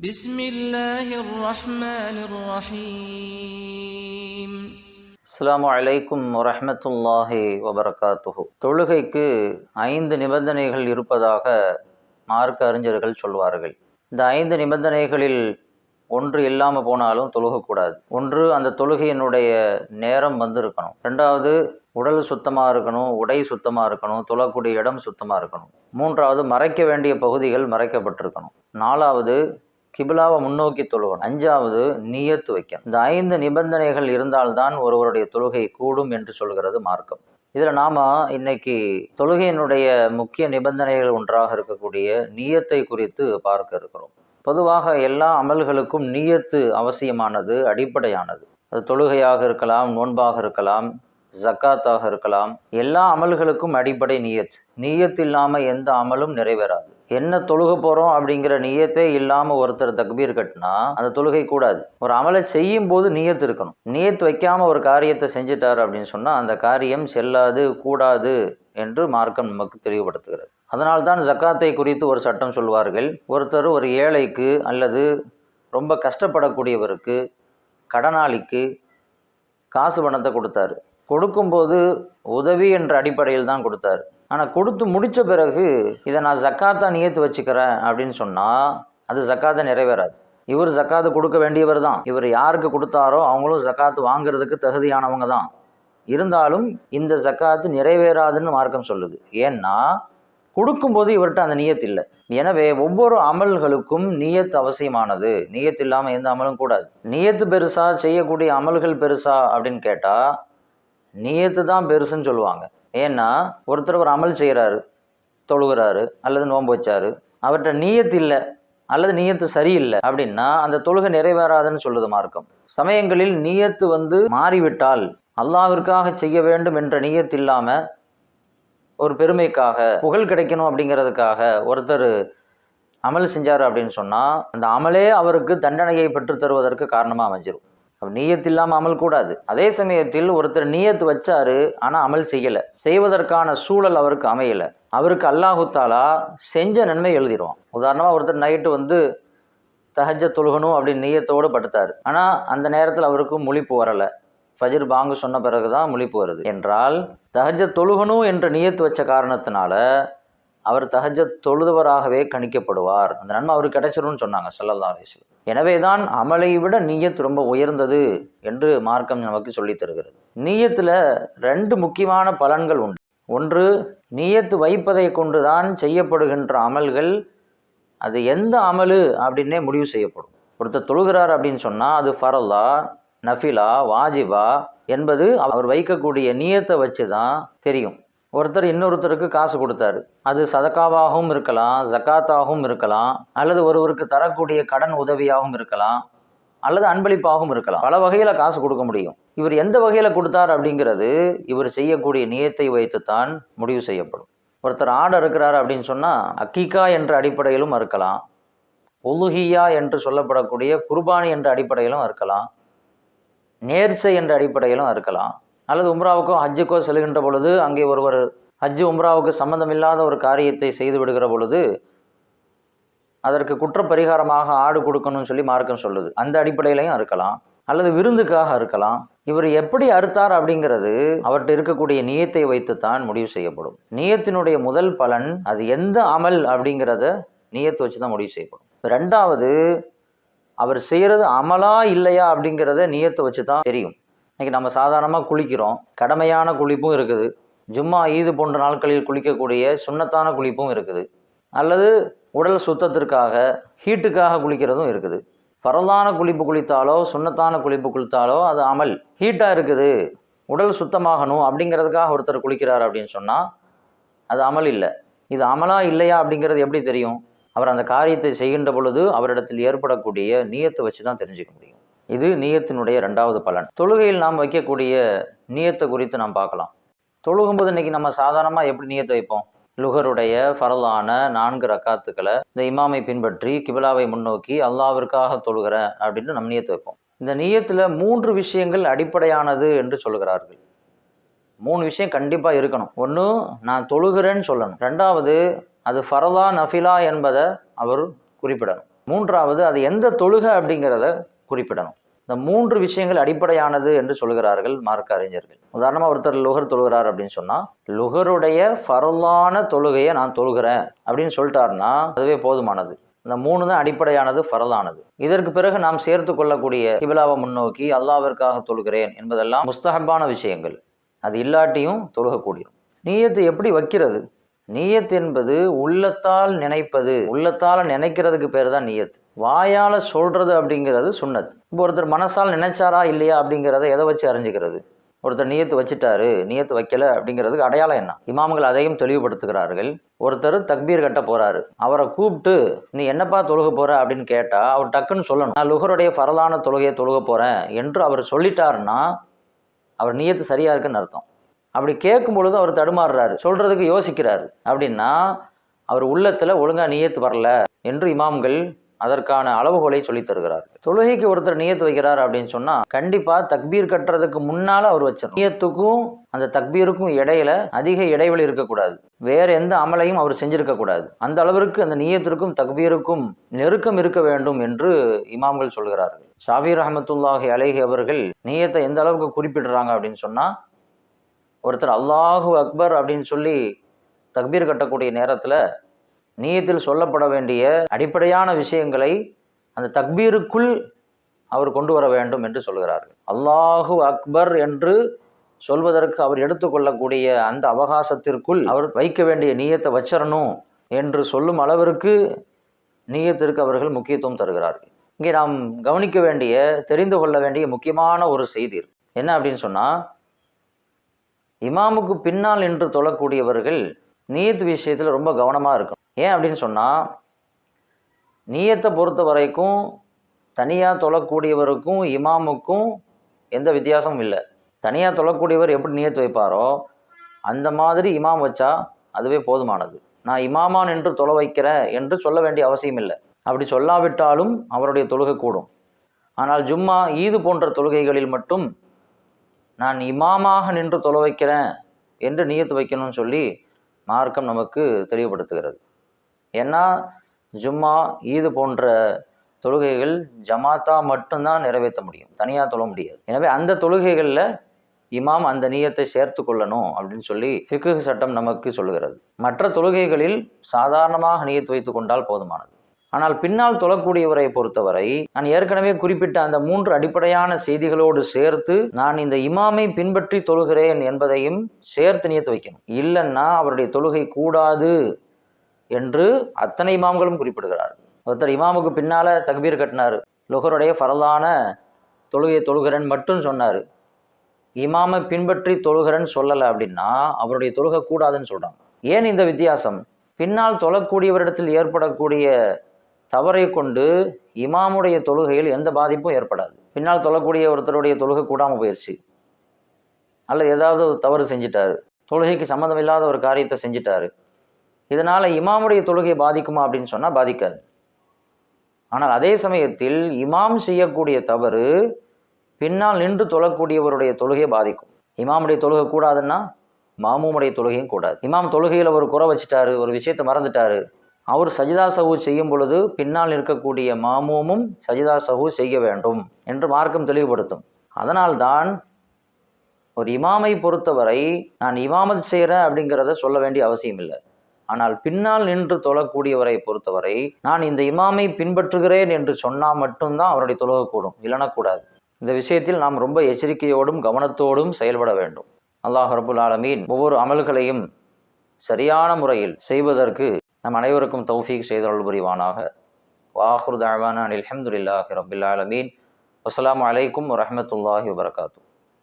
بسم الله الرحمن الرحيم அஸ்ஸலாமு அலைக்கும் வரஹ்மத்துல்லாஹி வபரகாத்துஹு தொழுகைக்கு ஐந்து நிபந்தனைகள் இருப்பதாக மார்க்க அறிஞர்கள் சொல்வார்கள் இந்த ஐந்து நிபந்தனைகளில் ஒன்று இல்லாமல் போனாலும் தொழுகக்கூடாது ஒன்று அந்த தொழுகையினுடைய நேரம் வந்து இருக்கணும் ரெண்டாவது உடல் சுத்தமாக இருக்கணும் உடை சுத்தமாக இருக்கணும் தொழக்கூடிய இடம் சுத்தமாக இருக்கணும் மூன்றாவது மறைக்க வேண்டிய பகுதிகள் மறைக்கப்பட்டிருக்கணும் நாலாவது கிபிலாவை முன்னோக்கி தொழுகணும் அஞ்சாவது நியத்து வைக்கணும். இந்த ஐந்து நிபந்தனைகள் இருந்தால்தான் ஒருவருடைய தொழுகை கூடும் என்று சொல்கிறது மார்க்கம். இதில் நாம் இன்னைக்கு தொழுகையினுடைய முக்கிய நிபந்தனைகள் ஒன்றாக இருக்கக்கூடிய நீயத்தை குறித்து பார்க்க இருக்கிறோம். பொதுவாக எல்லா அமல்களுக்கும் நீயத்து அவசியமானது அடிப்படையானது. அது தொழுகையாக இருக்கலாம் நோன்பாக இருக்கலாம் ஜக்காத்தாக இருக்கலாம். எல்லா அமல்களுக்கும் அடிப்படை நீயத். நீயத் இல்லாமல் எந்த அமலும் நிறைவேறாது. என்ன தொழுக போகிறோம் அப்படிங்கிற நியத்தே இல்லாமல் ஒருத்தர் தக்பீர் கட்டினா அந்த தொழுகை கூடாது. ஒரு அமலை செய்யும் போது நீயத்து இருக்கணும். நீயத்து வைக்காமல் ஒரு காரியத்தை செஞ்சுட்டார் அப்படின்னு சொன்னால் அந்த காரியம் செல்லாது கூடாது என்று மார்க்கம் நமக்கு தெளிவுபடுத்துகிறது. அதனால்தான் ஜக்காத்தை குறித்து ஒரு சட்டம் சொல்வார்கள். ஒருத்தர் ஒரு ஏழைக்கு அல்லது ரொம்ப கஷ்டப்படக்கூடியவருக்கு கடனாளிக்கு காசு பணத்தை கொடுத்தாரு. கொடுக்கும்போது உதவி என்ற அடிப்படையில் தான் கொடுத்தாரு. ஆனால் கொடுத்து முடித்த பிறகு இதை நான் ஜக்காத்தா நியத்து வச்சுக்கிறேன் அப்படின்னு சொன்னால் அது ஜக்காத்தை நிறைவேறாது. இவர் ஜக்காத்து கொடுக்க வேண்டியவர் தான். இவர் யாருக்கு கொடுத்தாரோ அவங்களும் ஜக்காத்து வாங்குறதுக்கு தகுதியானவங்க தான். இருந்தாலும் இந்த ஜக்காத்து நிறைவேறாதுன்னு மார்க்கம் சொல்லுது. ஏன்னா கொடுக்கும்போது இவர்கிட்ட அந்த நியத் இல்லை. எனவே ஒவ்வொரு அமல்களுக்கும் நியத் அவசியமானது. நியத் இல்லாமல் எந்த அமலும் கூடாது. நியத்து பெருசா செய்யக்கூடிய அமல்கள் பெருசா அப்படின்னு கேட்டால் நியத்து தான் பெருசுன்னு சொல்லுவாங்க. ஏன்னா ஒருத்தர் ஒரு அமல் செய்கிறாரு தொழுகிறாரு அல்லது நோன்பு வச்சாரு அவர்கிட்ட நீயத்து இல்லை அல்லது நீயத்து சரியில்லை அப்படின்னா அந்த தொழுகை நிறைவேறாதுன்னு சொல்லுது மார்க்கம். சமயங்களில் நீயத்து வந்து மாறிவிட்டால் அல்லாவிற்காக செய்ய வேண்டும் என்ற நீயத்து இல்லாமல் ஒரு பெருமைக்காக புகழ் கிடைக்கணும் அப்படிங்கிறதுக்காக ஒருத்தர் அமல் செஞ்சார் அப்படின்னு சொன்னால் அந்த அமலே அவருக்கு தண்டனையை பெற்றுத்தருவதற்கு காரணமாக அமைஞ்சிரும். அப்போ நீயத்து இல்லாமல் அமல் கூடாது. அதே சமயத்தில் ஒருத்தர் நீயத்து வச்சாரு ஆனால் அமல் செய்யலை. செய்வதற்கான சூழல் அவருக்கு அமையலை. அவருக்கு அல்லாஹுத்தாலா செஞ்ச நன்மை எழுதிடுவான். உதாரணமாக ஒருத்தர் நைட்டு வந்து தஹஜ தொழுகணும் அப்படின்னு நீயத்தோடு படுத்தார். ஆனால் அந்த நேரத்தில் அவருக்கு முழிப்பு வரலை. ஃபஜிர் பாங்கு சொன்ன பிறகு தான் முழிப்பு வருது. என்றால் தஹஜ தொழுகணும் என்ற நியத்து வச்ச காரணத்தினால அவர் தஹஜ தொழுதவராகவே கணிக்கப்படுவார். அந்த நன்மை அவருக்கு கிடைச்சிரும்னு சொன்னாங்க சல்லல்லா அலிஸ்லம் எனவே தான் அமலை விட நீயத் ரொம்ப உயர்ந்தது என்று மார்க்கம் நமக்கு சொல்லித் தருகிறது. நீயத்தில் ரெண்டு முக்கியமான பலன்கள் உண்டு. ஒன்று நீயத்து வைப்பதை கொண்டுதான் செய்யப்படுகின்ற அமல்கள் அது எந்த அமலு அப்படின்னே முடிவு செய்யப்படும். ஒருத்தர் தொழுகிறார் அப்படின்னு சொன்னால் அது ஃபரல்லா நஃபிலா வாஜிபா என்பது அவர் வைக்கக்கூடிய நீயத்தை வச்சு தான் தெரியும். ஒருத்தர் இன்னொருத்தருக்கு காசு கொடுத்தாரு. அது சதக்காவாகவும் இருக்கலாம் ஜக்காத்தாகவும் இருக்கலாம் அல்லது ஒருவருக்கு தரக்கூடிய கடன் உதவியாகவும் இருக்கலாம் அல்லது அன்பளிப்பாகவும் இருக்கலாம். பல வகையில் காசு கொடுக்க முடியும். இவர் எந்த வகையில் கொடுத்தார் அப்படிங்கிறது இவர் செய்யக்கூடிய நியத்தை வைத்துத்தான் முடிவு செய்யப்படும். ஒருத்தர் ஆடு இருக்கிறார் அப்படின்னு சொன்னால் அக்கீகா என்ற அடிப்படையிலும் இருக்கலாம் உலுஹியா என்று சொல்லப்படக்கூடிய குர்பானி என்ற அடிப்படையிலும் இருக்கலாம் நேர்சை என்ற அடிப்படையிலும் இருக்கலாம் அல்லது உம்ராவுக்கோ ஹஜ்ஜுக்கோ செல்கின்ற பொழுது அங்கே ஒருவர் ஹஜ்ஜு உம்ராவுக்கு சம்பந்தமில்லாத ஒரு காரியத்தை செய்து விடுகிற பொழுது அதற்கு குற்றப்பரிகாரமாக ஆடு கொடுக்கணும்னு சொல்லி மார்க்கம் சொல்லுது. அந்த அடிப்படையிலையும் இருக்கலாம். அல்லது விருந்துக்காக இருக்கலாம். இவர் எப்படி அறுத்தார் அப்படிங்கிறது அவர்கிட்ட இருக்கக்கூடிய நியத்தை வைத்துத்தான் முடிவு செய்யப்படும். நியத்தினுடைய முதல் பலன் அது எந்த அமல் அப்படிங்கிறத நியத்தை வச்சு தான் முடிவு செய்யப்படும். ரெண்டாவது அவர் செய்கிறது அமலா இல்லையா அப்படிங்கிறத நியத்தை வச்சு தான் தெரியும். இன்றைக்கி நம்ம சாதாரணமாக குளிக்கிறோம். கடமையான குளிப்பும் இருக்குது. ஜும்மா ஈது போன்ற நாட்களில் குளிக்கக்கூடிய சுண்ணத்தான குளிப்பும் இருக்குது. அல்லது உடல் சுத்தத்திற்காக ஹீட்டுக்காக குளிக்கிறதும் இருக்குது. பரலான குளிப்பு குளித்தாலோ சுண்ணத்தான குளிப்பு குளித்தாலோ அது அமல் ஹீட்டாக இருக்குது. உடல் சுத்தமாகணும் அப்படிங்கிறதுக்காக ஒருத்தர் குளிக்கிறார் அப்படின்னு சொன்னால் அது அமல் இல்லை. இது அமலா இல்லையா அப்படிங்கிறது எப்படி தெரியும்? அவர் அந்த காரியத்தை செய்கின்ற பொழுது அவரிடத்தில் ஏற்படக்கூடிய நீயத்தை வச்சு தான் தெரிஞ்சுக்க முடியும். இது நீயத்தினுடைய ரெண்டாவது பலன். தொழுகையில் நாம் வைக்கக்கூடிய நீயத்தை குறித்து நாம் பார்க்கலாம். தொழுகும்போது இன்றைக்கி நம்ம சாதாரணமாக எப்படி நீயத்தை வைப்போம்? லுகருடைய ஃபரலான நான்கு ரக்காத்துக்களை இந்த இமாமை பின்பற்றி கிபிலாவை முன்னோக்கி அல்லாவிற்காக தொழுகிறேன் அப்படின்னு நம்ம நீயத்தை வைப்போம். இந்த நீயத்தில் மூன்று விஷயங்கள் அடிப்படையானது என்று சொல்கிறார்கள் மூணு விஷயம் கண்டிப்பாக இருக்கணும். ஒன்று நான் தொழுகிறேன்னு சொல்லணும். ரெண்டாவது அது ஃபரலா நஃபிலா என்பதை அவர் குறிப்பிடணும். மூன்றாவது அது எந்த தொழுகை அப்படிங்கிறத குறிப்பிடணும். இந்த மூன்று விஷயங்கள் அடிப்படையானது என்று சொல்கிறார்கள் மார்க்க அறிஞர்கள். உதாரணமாக ஒருத்தர் லுகர் தொழுகிறார் அப்படின்னு சொன்னால் லுகருடைய ஃபரலான தொழுகையை நான் தொழுகிறேன் அப்படின்னு சொல்லிட்டாருன்னா அதுவே போதுமானது. இந்த மூணு தான் அடிப்படையானது ஃபரலானது. இதற்கு பிறகு நாம் சேர்த்து கொள்ளக்கூடிய கிபிலாவை முன்னோக்கி அல்லாவிற்காக தொழுகிறேன் என்பதெல்லாம் முஸ்தகப்பான விஷயங்கள். அது இல்லாட்டியும் தொழுகக்கூடியும் நீயத்து எப்படி வைக்கிறது? நீயத் என்பது உள்ளத்தால் நினைப்பது. உள்ளத்தால் நினைக்கிறதுக்கு பேர் தான் நீயத் வாயால் சொல்கிறது அப்படிங்கிறது சுன்னத் இப்போ ஒருத்தர் மனசால் நினைச்சாரா இல்லையா அப்படிங்கிறத எதை வச்சு அறிஞ்சுக்கிறது? ஒருத்தர் நியத்து வச்சுட்டாரு நியத்து வைக்கல அப்படிங்கிறதுக்கு அடையாளம் என்ன? இமாம்கள் அதையும் தெளிவுபடுத்துகிறார்கள். ஒருத்தர் தக்பீர் கட்ட போறாரு. அவரை கூப்பிட்டு நீ என்னப்பா தொழுக போற? அப்படின்னு கேட்டா அவர் டக்குன்னு சொல்லணும். நான் லுகருடைய ஃபரலான தொழுகையை தொழுக போறேன் என்று அவர் சொல்லிட்டாருன்னா அவர் நியத்து சரியா இருக்குன்னு அர்த்தம். அப்படி கேட்கும் பொழுது அவர் தடுமாறுறாரு. சொல்றதுக்கு யோசிக்கிறாரு. அப்படின்னா அவர் உள்ளத்துல ஒழுங்கா நியத்து வரல என்று இமாம்கள் அதற்கான அளவுகோலை சொல்லித் தருகிறார். தொழுகைக்கு ஒருத்தர் நியத்து வைக்கிறார் அப்படின்னு சொன்னா கண்டிப்பா தக்பீர் கட்டுறதுக்கு முன்னால அவர் வச்சிடும் நியத்துக்கும் அந்த தக்பீருக்கும் இடையில அதிக இடைவெளி இருக்கக்கூடாது. வேற எந்த அமலையும் அவர் செஞ்சிருக்க கூடாது அந்த அளவிற்கு அந்த நியத்திற்கும் தக்பீருக்கும் நெருக்கம் இருக்க வேண்டும் என்று இமாம்கள் சொல்கிறார்கள். ஷாஃபி அஹமத்துல்லாஹி அலேஹி அவர்கள் நியத்தை எந்த அளவுக்கு குறிப்பிடுறாங்க அப்படின்னு சொன்னா ஒருத்தர் அல்லாஹு அக்பர் அப்படின்னு சொல்லி தக்பீர் கட்டக்கூடிய நேரத்தில் நீயத்தில் சொல்லப்பட வேண்டிய அடிப்படையான விஷயங்களை அந்த தக்பீருக்குள் அவர் கொண்டு வர வேண்டும் என்று சொல்கிறார்கள். அல்லாஹு அக்பர் என்று சொல்வதற்கு அவர் எடுத்துக்கொள்ளக்கூடிய அந்த அவகாசத்திற்குள் அவர் வைக்க வேண்டிய நீயத்தை வச்சிடணும் என்று சொல்லும் அளவிற்கு நீயத்திற்கு அவர்கள் முக்கியத்துவம் தருகிறார்கள். இங்கே நாம் கவனிக்க வேண்டிய தெரிந்து கொள்ள வேண்டிய முக்கியமான ஒரு செய்தி என்ன அப்படின்னு சொன்னால் இமாமுக்கு பின்னால் நின்று தொழக்கூடியவர்கள் நீயத்து விஷயத்தில் ரொம்ப கவனமாக இருக்கும் ஏன் அப்படின்னு சொன்னால் நீயத்தை பொறுத்த வரைக்கும் தனியாக தொழக்கூடியவருக்கும் இமாமுக்கும் எந்த வித்தியாசமும் இல்லை. தனியாக தொழக்கூடியவர் எப்படி நியத்து வைப்பாரோ அந்த மாதிரி இமாம் வச்சா அதுவே போதுமானது. நான் இமாமா நின்று தொலை வைக்கிறேன் என்று சொல்ல வேண்டிய அவசியம் இல்லை. அப்படி சொல்லாவிட்டாலும் அவருடைய தொழுகை கூடும். ஆனால் ஜும்மா ஈது போன்ற தொழுகைகளில் மட்டும் நான் இமாமாக நின்று தொலை வைக்கிறேன் என்று நியத்து வைக்கணும்னு சொல்லி மார்க்கம் நமக்கு தெளிவுபடுத்துகிறது. ஏன்னா ஜும்மா ஈது போன்ற தொழுகைகள் ஜமாத்தா மட்டும்தான் நிறைவேற்ற முடியும். தனியாக தொழ முடியாது. எனவே அந்த தொழுகைகளில் இமாம் அந்த நீயத்தை சேர்த்து கொள்ளணும் அப்படின்னு சொல்லி ஃபிக்கு சட்டம் நமக்கு சொல்லுகிறது. மற்ற தொழுகைகளில் சாதாரணமாக நீயத்து வைத்து கொண்டால் போதுமானது. ஆனால் பின்னால் தொழக்கூடியவரை பொறுத்தவரை நான் ஏற்கனவே குறிப்பிட்ட அந்த மூன்று அடிப்படையான செய்திகளோடு சேர்த்து நான் இந்த இமாமை பின்பற்றி தொழுகிறேன் என்பதையும் சேர்த்து நியத்து வைக்கணும். இல்லைன்னா அவருடைய தொழுகை கூடாது. என்று அத்தனை இமாம்களும் குறிப்பிடுகிறார்கள் ஒருத்தர் இமாமுக்கு பின்னால் தக்பீர் கட்டினார். லுகருடைய ஃபரலான தொழுகை தொழுகிறன் மட்டும் சொன்னார். இமாமை பின்பற்றி தொழுகிறன் சொல்லலை அப்படின்னா அவருடைய தொழுகை கூடாதுன்னு சொல்கிறாங்க ஏன் இந்த வித்தியாசம்? பின்னால் தொழக்கூடியவரிடத்தில் ஏற்படக்கூடிய தவறை கொண்டு இமாமுடைய தொழுகையில் எந்த பாதிப்பும் ஏற்படாது. பின்னால் தொழக்கூடிய ஒருத்தருடைய தொழுகை கூடாமல் போயிடுச்சு அல்லது ஏதாவது ஒரு தவறு செஞ்சிட்டாரு. தொழுகைக்கு சம்மந்தம் இல்லாத ஒரு காரியத்தை செஞ்சிட்டாரு. இதனால் இமாமுடைய தொழுகை பாதிக்குமா அப்படின்னு சொன்னால் பாதிக்காது. ஆனால் அதே சமயத்தில் இமாம் செய்யக்கூடிய தவறு பின்னால் நின்று தொழக்கூடியவருடைய தொழுகையை பாதிக்கும். இமாமுடைய தொழுகை கூடாதுன்னா மாமுமுடைய தொழுகையும் கூடாது. இமாம் தொழுகையில் ஒரு குறை வச்சுட்டாரு ஒரு விஷயத்தை மறந்துட்டாரு. அவர் சஜிதா சஹு செய்யும் பொழுது பின்னால் இருக்கக்கூடிய மாமூமும் சஜிதா சஹு செய்ய வேண்டும் என்று மார்க்கம் தெளிவுபடுத்தும். அதனால்தான் ஒரு இமாமை பொறுத்தவரை நான் இமாமத் செய்கிறேன் அப்படிங்கிறத சொல்ல வேண்டிய அவசியம் இல்லை ஆனால் பின்னால் நின்று தொழக்கூடியவரை பொறுத்தவரை நான் இந்த இமாமை பின்பற்றுகிறேன் என்று சொன்னால் மட்டும்தான் அவருடைய தொழுகை கூடும் இல்லைனா கூடாது இந்த விஷயத்தில் நாம் ரொம்ப எச்சரிக்கையோடும் கவனத்தோடும் செயல்பட வேண்டும். அல்லாஹ் ரபுல் ஆலமீன் ஒவ்வொரு அமல்களையும் சரியான முறையில் செய்வதற்கு நம் அனைவருக்கும் தௌஃபீக் செய்தருள் புரிவானாக. வாஹுர் தாழ்வான அனில் அஹமதுல்லாஹி ரபுல் ஆலமீன். அஸ்லாம் வலைக்கம் வரமத்துல்லாஹி வபரகாத்து